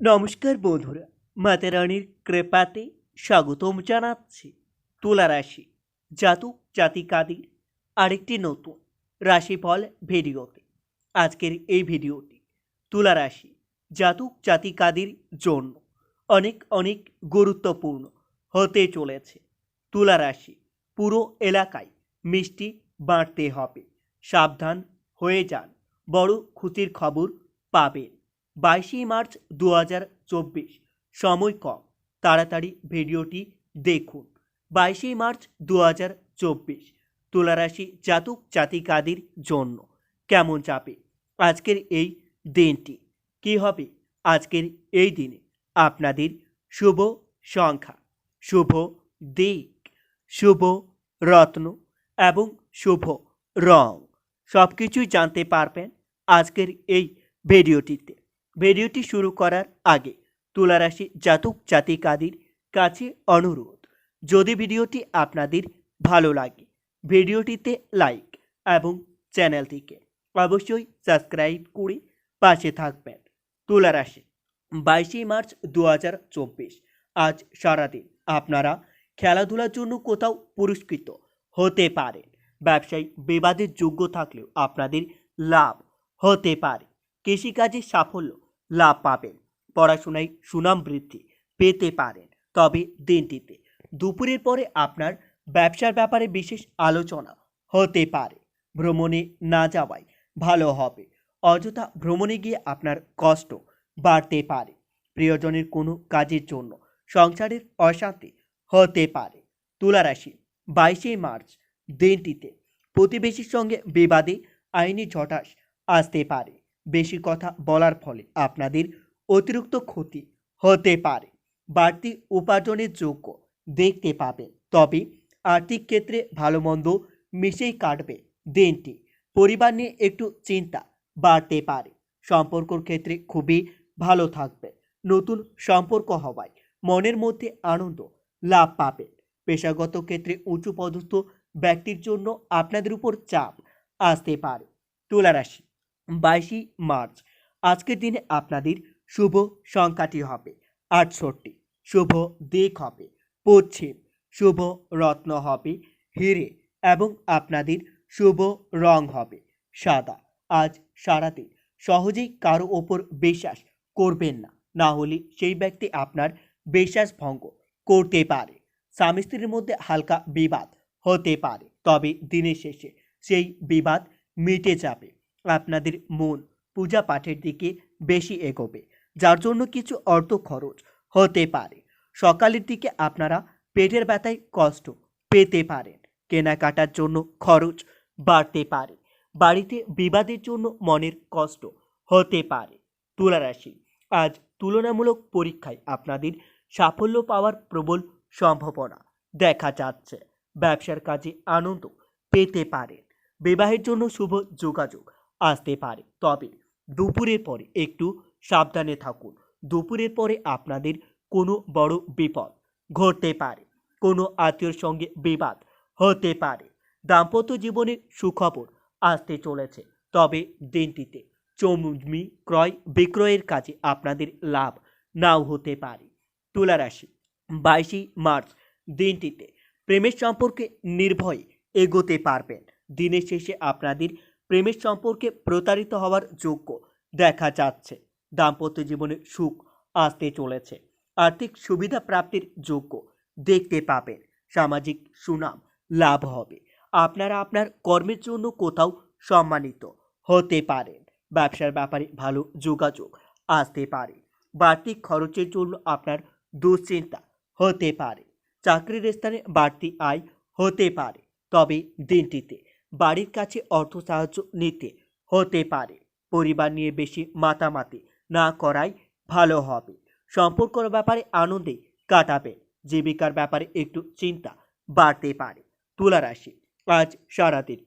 নমস্কার বন্ধুরা, মাতা রানীর কৃপাতে স্বাগতম জানাচ্ছি তুলা রাশি জাতক জাতিকাদের আরেকটি নতুন রাশিফল ভিডিওতে। আজকের এই ভিডিওটি তুলা রাশি জাতক জাতিকাদের জন্য অনেক অনেক গুরুত্বপূর্ণ হতে চলেছে। তুলা রাশি পুরো এলাকায় মিষ্টি বাঁটতে হবে। সাবধান হয়ে যান, বড় খুশির খবর পাবেন। বাইশে মার্চ দু হাজার চব্বিশ। সময় কম। তাড়াতাড়ি ভিডিওটি দেখুন। বাইশে মার্চ দু হাজার চব্বিশ। তুলারাশি জাতক জাতিকাদের জন্য কেমন যাবে? আজকের এই দিনটি কি হবে? আজকের এই দিনে আপনাদের শুভ সংখ্যা, শুভ দিক, শুভ রত্ন এবং শুভ রং। সব কিছুই জানতে পারবেন আজকের এই ভিডিওটিতে। ভিডিওটি শুরু করার আগে তুলারাশি জাতক জাতিকাদের কাছে অনুরোধ, যদি ভিডিওটি আপনাদের ভালো লাগে, ভিডিওটিতে লাইক এবং চ্যানেলটিকে অবশ্যই সাবস্ক্রাইব করে পাশে থাকবেন। তুলারাশি, বাইশে মার্চ দু হাজার চব্বিশ, আজ সারাদিন আপনারা খেলাধুলার জন্য কোথাও পুরস্কৃত হতে পারেন ব্যবসায়ী বিবাদের যোগ্য থাকলেও আপনাদের লাভ হতে পারে। কৃষিকাজে সাফল্য লাভ পাবেন। পড়াশোনায় সুনাম বৃদ্ধি পেতে পারেন। তবে দিনটিতে দুপুরের পরে আপনার ব্যবসার ব্যাপারে বিশেষ আলোচনা হতে পারে। ভ্রমণে না যাওয়াই ভালো হবে। অযথা ভ্রমণে গিয়ে আপনার কষ্ট বাড়তে পারে। প্রিয়জনের কোনো কাজের জন্য সংসারের অশান্তি হতে পারে। তুলারাশি, বাইশে মার্চ দিনটিতে প্রতিবেশীর সঙ্গে বিবাদে আইনি ঝটাস আসতে পারে। বেশি কথা বলার ফলে আপনাদের অতিরিক্ত ক্ষতি হতে পারে। বাড়তি উপার্জনের যোগ্য দেখতে পাবেন। তবে আর্থিক ক্ষেত্রে ভালো মন্দ মিশেই কাটবে দিনটি। পরিবার নিয়ে একটু চিন্তা বাড়তে পারে। সম্পর্কর ক্ষেত্রে খুবই ভালো থাকবে। নতুন সম্পর্ক হওয়ায় মনের মধ্যে আনন্দ লাভ পাবেন। পেশাগত ক্ষেত্রে উঁচু পদস্থ ব্যক্তির জন্য আপনাদের উপর চাপ আসতে পারে। তুলারাশি বাইশে মার্চ। আজকের দিনে আপনাদের শুভ সংখ্যাটি হবে আটষট্টি। শুভ দিক হবে পশ্চিম। শুভ রত্ন হবে হিরে এবং আপনাদের শুভ রং হবে সাদা। আজ সারাদিন সহজেই কারও ওপর বিশ্বাস করবেন না। না হলে সেই ব্যক্তি আপনার বিশ্বাস ভঙ্গ করতে পারে। স্বামী স্ত্রীর মধ্যে হালকা বিবাদ হতে পারে। তবে দিনের শেষে সেই বিবাদ মিটে যাবে। আপনাদের মন পূজা পাঠের দিকে বেশি এগোবে, যার জন্য কিছু অর্থ খরচ হতে পারে। সকালের দিকে আপনারা পেটের ব্যথায় কষ্ট পেতে পারেন। কেনাকাটার জন্য খরচ বাড়তে পারে। বাড়িতে বিবাদের জন্য মনের কষ্ট হতে পারে। তুলারাশি, আজ তুলনামূলক পরীক্ষায় আপনাদের সাফল্য পাওয়ার প্রবল সম্ভাবনা দেখা যাচ্ছে। ব্যবসার কাজে আনন্দ পেতে পারেন। বিবাহের জন্য শুভ যোগাযোগ আসতে পারে। তবে দুপুরের পরে একটু সাবধানে থাকুন। দুপুরের পরে আপনাদের কোনো বড় বিপদ ঘটতে পারে। কোনো আত্মীয়র সঙ্গে বিবাদ হতে পারে। দাম্পত্য জীবনের সুখবর আসতে চলেছে। তবে দিনটিতে জমি ক্রয় বিক্রয়ের কাজে আপনাদের লাভ নাও হতে পারে। তুলারাশি বাইশে মার্চ, দিনটিতে প্রেমের সম্পর্কে নির্ভয়ে এগোতে পারবেন। দিনের শেষে আপনাদের প্রেমের সম্পর্কে প্রতারিত হওয়ার যোগ্য দেখা যাচ্ছে। দাম্পত্য জীবনে সুখ আসতে চলেছে। আর্থিক সুবিধা প্রাপ্তির যোগ্য দেখতে পাবেন। সামাজিক সুনাম লাভ হবে। আপনারা আপনার কর্মের জন্য কোথাও সম্মানিত হতে পারেন। ব্যবসার ব্যাপারে ভালো যোগাযোগ আসতে পারে। বাড়তি খরচের জন্য আপনার দুশ্চিন্তা হতে পারে। চাকরির স্থানে বাড়তি আয় হতে পারে। তবে দিনটিতে বাড়ির কাছে অর্থ সাহায্য নিতে হতে পারে। পরিবার নিয়ে বেশি মাতামাতি না করাই ভালো হবে। সম্পর্কর ব্যাপারে আনন্দে কাটাবে। জীবিকার ব্যাপারে একটু চিন্তা বাড়তে পারে। তুলা রাশি, আজ সারাদিন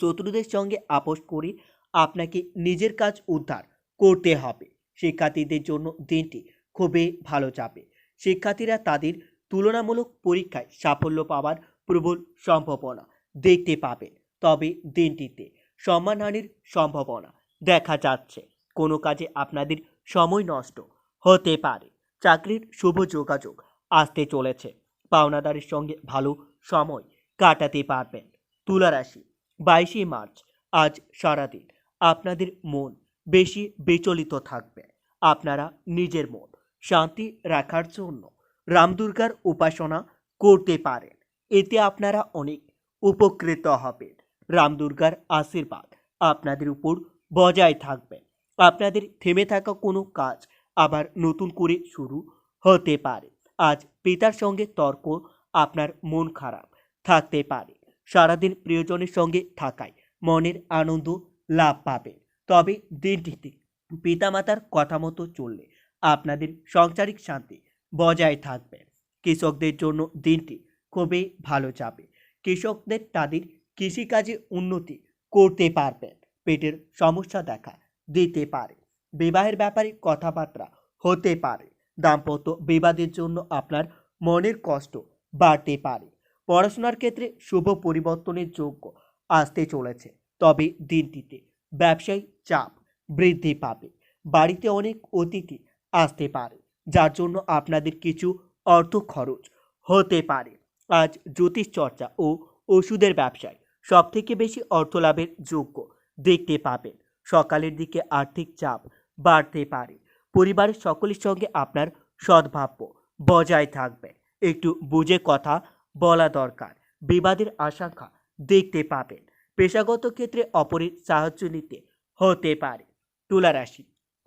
শত্রুদের সঙ্গে আপোষ করে আপনাকে নিজের কাজ উদ্ধার করতে হবে। শিক্ষার্থীদের জন্য দিনটি খুবই ভালো যাবে। শিক্ষার্থীরা তাদের তুলনামূলক পরীক্ষায় সাফল্য পাওয়ার প্রবল সম্ভাবনা দেখতে পাবেন তবে দিনটিতে সম্মানহানির সম্ভাবনা দেখা যাচ্ছে। কোনো কাজে আপনাদের সময় নষ্ট হতে পারে। চাকরির শুভ যোগাযোগ আসতে চলেছে। পাওনাদারের সঙ্গে ভালো সময় কাটাতে পারবেন। তুলা রাশি বাইশে মার্চ, আজ সারাদিন আপনাদের মন বেশি বিচলিত থাকবে। আপনারা নিজের মন শান্তি রাখার জন্য রামদুর্গার উপাসনা করতে পারেন। এতে আপনারা অনেক উপকৃত হবেন। রামদুর্গার আশীর্বাদ আপনাদের উপর বজায় থাকবে। আপনাদের থেমে থাকা কোনো কাজ আবার নতুন করে শুরু হতে পারে। আজ পিতার সঙ্গে তর্ক আপনার মন খারাপ থাকতে পারে। সারাদিন প্রিয়জনের সঙ্গে থাকায় মনের আনন্দ লাভ পাবেন তবে দিনটিতে পিতামাতার কথা মতো চললে আপনাদের সাংসারিক শান্তি বজায় থাকবে। কৃষকদের জন্য দিনটি খুবই ভালো যাবে। কৃষকদের তাদের কৃষিকাজে উন্নতি করতে পারবেন। পেটের সমস্যা দেখা দিতে পারে। বিবাহের ব্যাপারে কথাবার্তা হতে পারে। দাম্পত্য বিবাদের জন্য আপনার মনের কষ্ট বাড়তে পারে। পড়াশোনার ক্ষেত্রে শুভ পরিবর্তনের যোগ্য আসতে চলেছে। তবে দিনটিতে ব্যবসায়ী চাপ বৃদ্ধি পাবে। বাড়িতে অনেক অতিথি আসতে পারে, যার জন্য আপনাদের কিছু অর্থ খরচ হতে পারে। আজ জ্যোতিষ চর্চা ও ওষুধের ব্যবসায় সবথেকে বেশি অর্থ লাভের যোগ্য। দেখতে পাবেন, সকালের দিকে আর্থিক চাপ বাড়তে পারে। পরিবারের সকলের সঙ্গে আপনার সদ্ভাব্য বজায় থাকবে। একটু বুঝে কথা বলা দরকার। বিবাদের আশঙ্কা দেখতে পাবেন। পেশাগত ক্ষেত্রে অপরের সাহায্য নিতে হতে পারে। তুলা রাশি,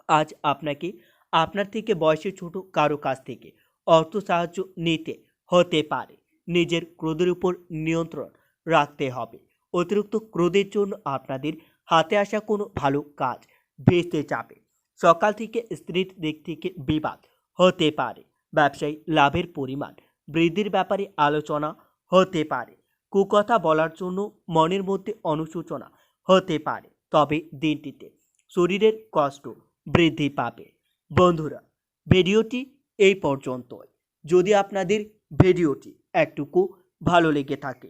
আজ আপনাকে আপনার থেকে বয়সে ছোট কারও কাছ থেকে অর্থ সাহায্য নিতে হতে পারে। নিজের ক্রোধের উপর নিয়ন্ত্রণ রাখতে হবে। অতিরিক্ত ক্রোধের জন্য আপনাদের হাতে আসা কোনো ভালো কাজ ভেস্তে যাবে। সকাল থেকে স্ত্রীর দিক থেকে বিবাদ হতে পারে। ব্যবসায়ী লাভের পরিমাণ বৃদ্ধির ব্যাপারে আলোচনা হতে পারে। কুকথা বলার জন্য মনের মধ্যে অনুশোচনা হতে পারে। তবে দিনটিতে শরীরের কষ্ট বৃদ্ধি পাবে। বন্ধুরা, ভিডিওটি এই পর্যন্তই। যদি আপনাদের ভিডিওটি একটুকু ভালো লেগে থাকে